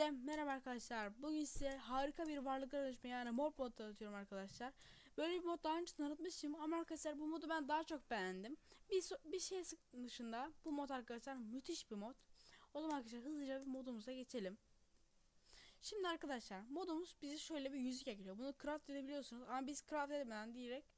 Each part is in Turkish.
Hepinize merhaba arkadaşlar. Bugün size harika bir varlıklar ölçme yani mod mod tanıtıyorum arkadaşlar. Böyle bir mod daha önce tanıtmıştım ama arkadaşlar bu modu ben daha çok beğendim. Bir, bir şey dışında bu mod arkadaşlar müthiş bir mod. O zaman arkadaşlar hızlıca bir modumuza geçelim. Şimdi arkadaşlar modumuz bize şöyle bir yüzük ekliyor. Bunu craft edebiliyorsunuz ama biz craft edemeden direkt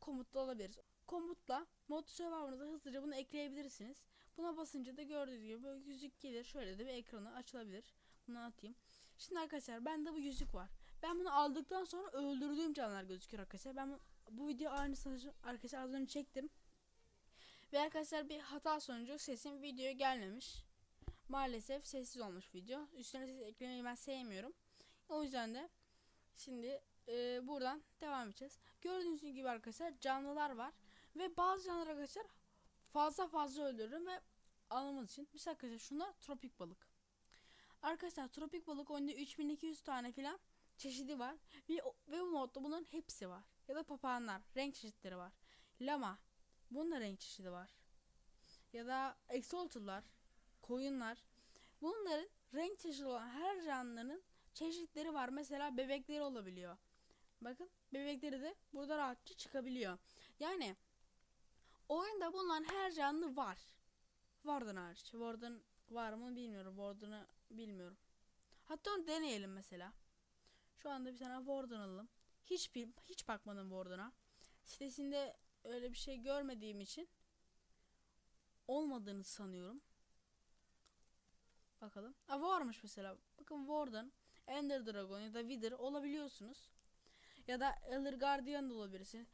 komutla alabiliriz. Komutla mod server'ınıza hızlıca bunu ekleyebilirsiniz. Buna basınca da gördüğünüz gibi böyle yüzük gelir. Şöyle de bir ekranı açılabilir. Bunu atayım. Şimdi arkadaşlar bende bu yüzük var. Ben bunu aldıktan sonra öldürdüğüm canlılar gözüküyor arkadaşlar. Ben bu, bu video aynısını arkadaşlar az önce çektim. Ve arkadaşlar bir hata sonucu sesim videoya gelmemiş. Maalesef sessiz olmuş video. Üstüne ses eklemeyi ben sevmiyorum. O yüzden de şimdi e, buradan devam edeceğiz. Gördüğünüz gibi arkadaşlar canlılar var. Ve bazı canlılar arkadaşlar fazla fazla öldürürüm ve almamız için. Mesela arkadaşlar şunlar tropik balık. Arkadaşlar tropik balık oyunda 3200 tane filan çeşidi var. Ve, ve bu modda bunların hepsi var. Ya da papağanlar. Renk çeşitleri var. Lama. Bunun da renk çeşidi var. Ya da exalted'lar. Koyunlar. Bunların renk çeşidi olan her canlının çeşitleri var. Mesela bebekleri olabiliyor. Bakın bebekleri de burada rahatça çıkabiliyor. Yani oyunda bulunan her canlı var. Warden hariç. Warden var mı bilmiyorum. Warden'ı bilmiyorum. Hatta onu deneyelim mesela. Şu anda bir tane Warden alalım. Hiç hiç bakmadım Warden'a. Sitesinde öyle bir şey görmediğim için olmadığını sanıyorum. Bakalım. Aa, varmış mesela. Bakın Warden, Ender Dragon ya da Wither olabiliyorsunuz. Ya da Elder Guardian da olabilirsiniz.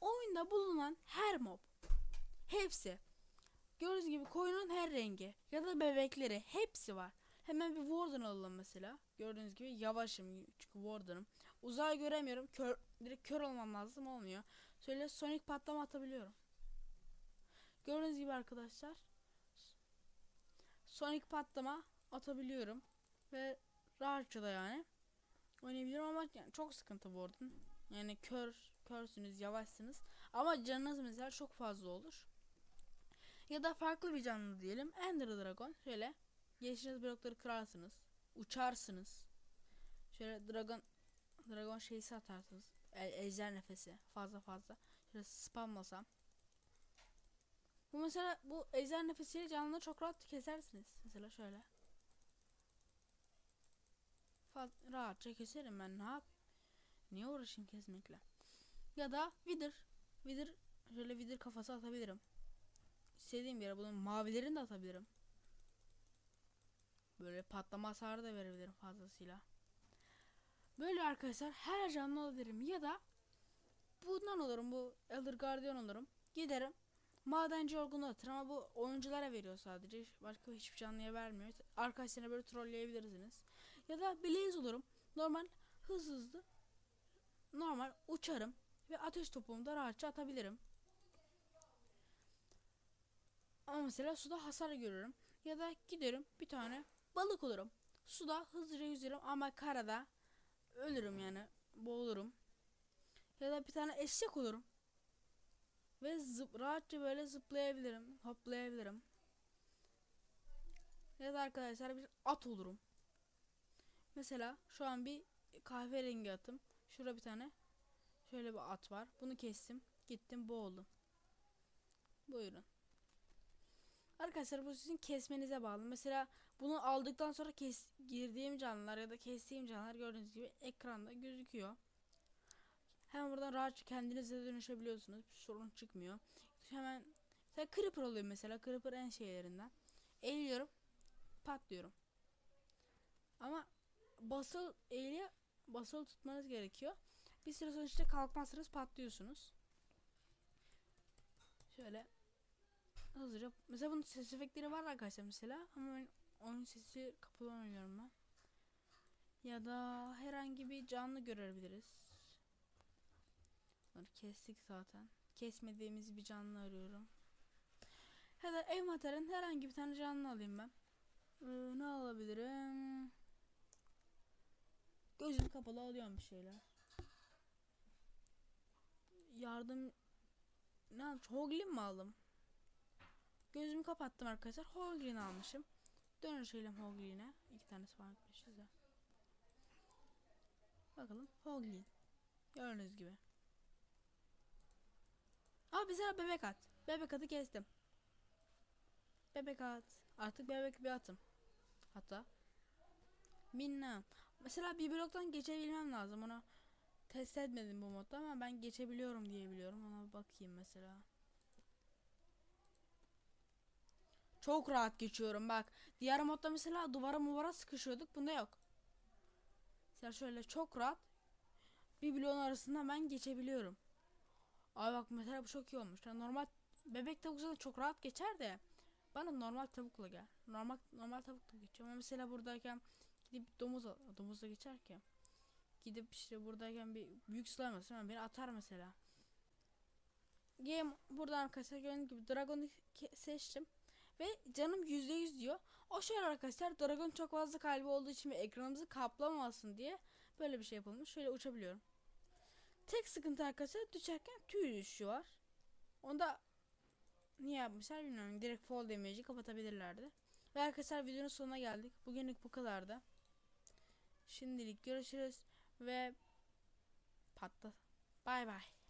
Oyunda bulunan her mob hepsi Gördüğünüz gibi koyunun her rengi ya da bebekleri hepsi var. Hemen bir Warden alalım mesela. Gördüğünüz gibi yavaşım çünkü Warden'ım. Uzağı göremiyorum. Kör, direkt kör olmam lazım olmuyor. Şöyle Sonic patlama atabiliyorum. Gördüğünüz gibi arkadaşlar. Sonic patlama atabiliyorum. Ve rahatça da yani. Oynayabilirim ama yani çok sıkıntı Warden. Yani kör, körsünüz, yavaşsınız. Ama canınız mesela çok fazla olur. Ya da farklı bir canlı diyelim. Ender Dragon. Şöyle geçtiğiniz blokları kırarsınız. Uçarsınız. Şöyle dragon dragon şeysi atarsınız. E, ejder nefesi. Fazla fazla. Şöyle spamlasam. Bu mesela bu ejder nefesiyle canlıları çok rahat kesersiniz. Mesela şöyle. Fa rahatça keserim ben ne yap? Niye uğraşayım kesmekle? Ya da Wither. Wither şöyle Wither kafası atabilirim istediğim bir yere bunun mavilerini de atabilirim. Böyle patlama hasarı da verebilirim fazlasıyla. Böyle arkadaşlar her canlı alabilirim ya da bundan olurum bu Elder Guardian olurum. Giderim madenci yorgunluğu atır ama bu oyunculara veriyor sadece. Başka hiçbir canlıya vermiyor. Arkadaşlarına böyle trolleyebilirsiniz. Ya da Blaze olurum. Normal hız hızlı normal uçarım ve ateş topumu da rahatça atabilirim. Ama mesela suda hasar görürüm. Ya da giderim bir tane balık olurum. Suda hızlıca yüzerim ama karada ölürüm yani boğulurum. Ya da bir tane eşek olurum. Ve zıp, rahatça böyle zıplayabilirim, hoplayabilirim. Ya da arkadaşlar bir at olurum. Mesela şu an bir kahverengi atım. Şurada bir tane şöyle bir at var. Bunu kestim. Gittim boğuldum. Buyurun. Arkadaşlar bu sizin kesmenize bağlı. Mesela bunu aldıktan sonra kes, girdiğim canlılar ya da kestiğim canlılar gördüğünüz gibi ekranda gözüküyor. Hemen buradan rahatça kendinize dönüşebiliyorsunuz. Bir sorun çıkmıyor. Hemen mesela Creeper oluyor mesela. Creeper en şeylerinden. Eğiliyorum. Patlıyorum. Ama basıl eğiliyor. Basılı tutmanız gerekiyor. Bir süre sonra işte kalkmazsanız patlıyorsunuz. Şöyle hızlıca mesela bunun ses efektleri var arkadaşlar mesela ama ben oyun sesi kapalı oynuyorum ben. Ya da herhangi bir canlı görebiliriz. Bunları kestik zaten. Kesmediğimiz bir canlı arıyorum. Ya da envanterin herhangi bir tane canlı alayım ben. Ee, ne alabilirim? Gözüm kapalı alıyorum bir şeyler. Yardım ne almış? Hoglin mi aldım? Gözümü kapattım arkadaşlar. Holgrin almışım. Dönüşelim Hogline'e. İki tane spawn etmişiz de. Bakalım Hoglin. Gördüğünüz gibi. Aa bize bebek at. Bebek atı kestim. Bebek at. Artık bebek bir atım. Hatta. Minna. Mesela bir bloktan geçebilmem lazım. Onu test etmedim bu modda ama ben geçebiliyorum diye biliyorum. Ona bakayım mesela. Çok rahat geçiyorum bak. Diğer modda mesela duvara muvara sıkışıyorduk. Bunda yok. Mesela şöyle çok rahat bir bloğun arasında ben geçebiliyorum. Abi bak mesela bu çok iyi olmuş. Yani normal bebek tavukla da çok rahat geçer de bana normal tavukla gel. Normal normal tavukla geçiyor. Ama mesela buradayken gidip domuz domuzla geçerken gidip işte buradayken bir büyük slime mesela beni atar mesela. Game buradan arkadaşlar gördüğünüz gibi Dragon'u seçtim. Ve canım %100 diyor. O şöyle arkadaşlar Dragon çok fazla kalbi olduğu için ve ekranımızı kaplamasın diye böyle bir şey yapılmış. Şöyle uçabiliyorum. Tek sıkıntı arkadaşlar düşerken tüy düşüşü var. Onda niye yapmışlar bilmiyorum. Direkt fall damage'i kapatabilirlerdi. Ve arkadaşlar videonun sonuna geldik. Bugünlük bu kadardı. Şimdilik görüşürüz ve patla. Bay bay.